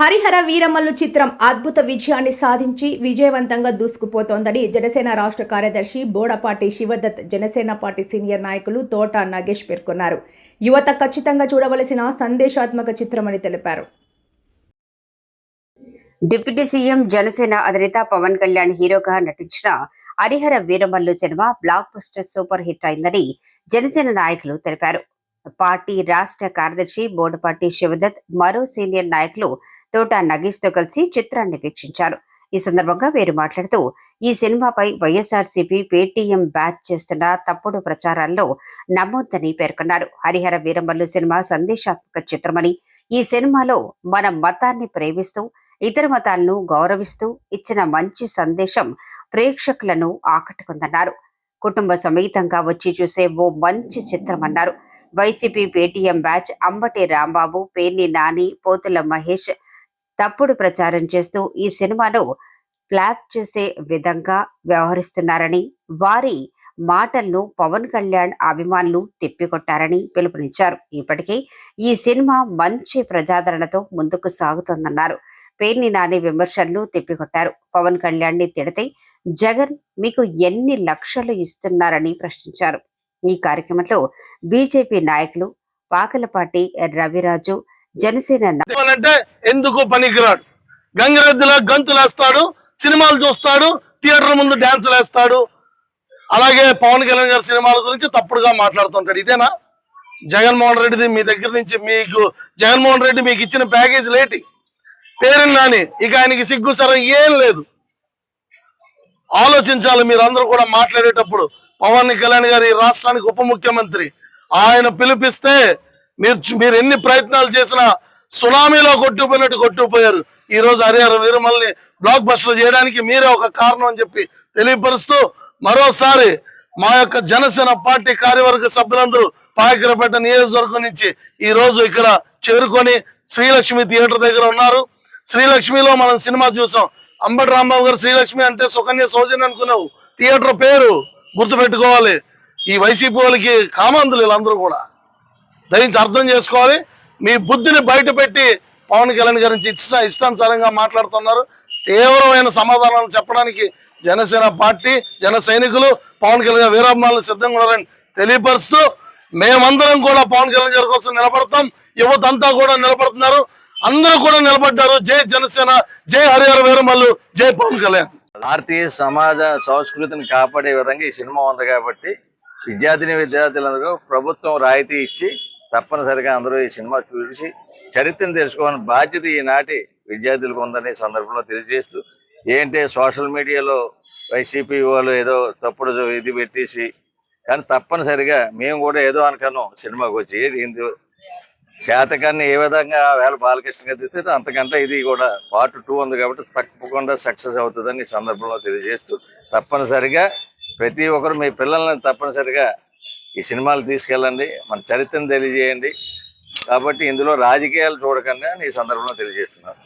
హరిహర వీరమల్లు చిత్రం అద్భుత విజయాన్ని సాధించి విజయవంతంగా దూసుకుపోతోందని జనసేన రాష్ట్ర కార్యదర్శి బోడపాటి శివదత్ జనసేన పార్టీ సీనియర్ నాయకులు తోట నాగేష్ పేర్కొన్నారు. యువత ఖచ్చితంగా చూడవలసిన సందేశాత్మక చిత్రమని తెలిపారు. డిప్యూటీ సీఎం జనసేన అధినేత పవన్ కళ్యాణ్ హీరోగా నటించిన హరిహర వీరమల్లు సినిమా బ్లాక్ బస్టర్ సూపర్ హిట్ అయిందని జనసేన నాయకులు తెలిపారు. పార్టీ రాష్ట్ర కార్యదర్శి బోడపాటి శివదత్ మరో సీనియర్ నాయకులు తోట నగేష్తో కలిసి చిత్రాన్ని వీక్షించారు. ఈ సందర్భంగా వీరు మాట్లాడుతూ ఈ సినిమాపై వైఎస్ఆర్సీపీ పేటీఎం బ్యాచ్ చేస్తున్న తప్పుడు ప్రచారాల్లో నమ్మొద్దని పేర్కొన్నారు. హరిహర వీరమల్లు సినిమా సందేశాత్మక చిత్రమని ఈ సినిమాలో మన మతాన్ని ప్రేమిస్తూ ఇతర మతాలను గౌరవిస్తూ ఇచ్చిన మంచి సందేశం ప్రేక్షకులను ఆకట్టుకుందన్నారు. కుటుంబ సమేతంగా వచ్చి చూసే ఓ మంచి చిత్రమన్నారు. YCP Paytm batch Ambati Rambabu Perni Nani Pothula Mahesh తప్పుడు ప్రచారం చేస్తూ ఈ సినిమాను ఫ్లాప్ చేసే విధంగా వ్యవహరిస్తున్నారని వారి మాటలను పవన్ కళ్యాణ్ అభిమానులు తిప్పికొట్టారని పిలుపునిచ్చారు. ఇప్పటికే ఈ సినిమా మంచి ప్రజాదరణతో ముందుకు సాగుతోందన్నారు. పేర్ని నాని విమర్శలు తిప్పికొట్టారు. పవన్ కళ్యాణ్ని తిడితే జగన్ మీకు ఎన్ని లక్షలు ఇస్తున్నారని ప్రశ్నించారు. ఈ కార్యక్రమంలో బీజేపీ నాయకులు పాకలపాటి రవిరాజు జనసేన అంటే ఎందుకు పనికిరాడు? గంగిరెద్దులా గంతులు వేస్తాడు సినిమాలు చూస్తాడు థియేటర్ ముందు డాన్సులు వేస్తాడు. అలాగే పవన్ కళ్యాణ్ గారి సినిమాల గురించి తప్పుడుగా మాట్లాడుతుంటాడు. ఇదేనా? జగన్మోహన్ రెడ్డిది మీ దగ్గర నుంచి మీకు జగన్మోహన్ రెడ్డి మీకు ఇచ్చిన ప్యాకేజ్ లేటి? పేరుని నాని ఇక ఆయనకి సిగ్గు సరం ఏం లేదు. ఆలోచించాలి మీరు అందరూ కూడా మాట్లాడేటప్పుడు. పవన్ కళ్యాణ్ గారి ఈ రాష్ట్రానికి ఉప ముఖ్యమంత్రి. ఆయన పిలిపిస్తే మీరు మీరు ఎన్ని ప్రయత్నాలు చేసినా సునామీలో కొట్టుకుపోయినట్టు కొట్టుకుపోయారు. ఈ రోజు హరిహర వీరమల్ని బ్లాక్ బస్టర్ చేయడానికి మీరే ఒక కారణం అని చెప్పి తెలియపరుస్తూ మరోసారి మా యొక్క జనసేన పార్టీ కార్యవర్గ సభ్యులందరూ పాయకరపేట నియోజకవర్గం నుంచి ఈ రోజు ఇక్కడ చేరుకొని శ్రీలక్ష్మి థియేటర్ దగ్గర ఉన్నారు. శ్రీలక్ష్మిలో మనం సినిమా చూసాం. అంబటి రాంబాబు గారు శ్రీలక్ష్మి అంటే సుకన్య సౌజన్య అనుకున్నావు. థియేటర్ పేరు గుర్తుపెట్టుకోవాలి. ఈ వైసీపీ వాళ్ళకి కామాంధులు వీళ్ళందరూ కూడా. దయించి అర్థం చేసుకోవాలి. మీ బుద్ధిని బయట పెట్టి పవన్ కళ్యాణ్ గారి నుంచి ఇష్ట ఇష్టానుసారంగా మాట్లాడుతున్నారు. తీవ్రమైన సమాధానాలు చెప్పడానికి జనసేన పార్టీ జన సైనికులు పవన్ కళ్యాణ్ గారి వీరాభిమానులు సిద్ధంగా ఉన్నారని తెలియపరుస్తూ మేమందరం కూడా పవన్ కళ్యాణ్ గారి కోసం నిలబడతాం. యువత అంతా కూడా నిలబడుతున్నారు. అందరూ కూడా నిలబడ్డారు. జై జనసేన జై హరిహర వీరమల్లు జై పవన్ కళ్యాణ్. భారతీయ సమాజ సంస్కృతిని కాపాడే విధంగా ఈ సినిమా ఉంది కాబట్టి విద్యార్థిని విద్యార్థులందరూ ప్రభుత్వం రాయితీ ఇచ్చి తప్పనిసరిగా అందరూ ఈ సినిమా చూసి చరిత్రను తెలుసుకోవాలని బాధ్యత ఈనాటి విద్యార్థులకు ఉందని సందర్భంలో తెలియజేస్తూ ఏంటి సోషల్ మీడియాలో వైసీపీ వాళ్ళు ఏదో తప్పుడు ఇది పెట్టేసి కానీ తప్పనిసరిగా మేము కూడా ఏదో అనుకున్నాం సినిమాకి వచ్చి ఏది శాతకాన్ని ఏ విధంగా వేళ బాలకృష్ణ గారు తీస్తే అంతకంటే ఇది కూడా పార్ట్ టూ ఉంది కాబట్టి తప్పకుండా సక్సెస్ అవుతుందని ఈ సందర్భంలో తెలియజేస్తూ తప్పనిసరిగా ప్రతి ఒక్కరు మీ పిల్లల్ని తప్పనిసరిగా ఈ సినిమాలు తీసుకెళ్ళండి మన చరిత్రను తెలియజేయండి. కాబట్టి ఇందులో రాజకీయాలు చూడకుండా ఈ సందర్భంలో తెలియజేస్తున్నాను.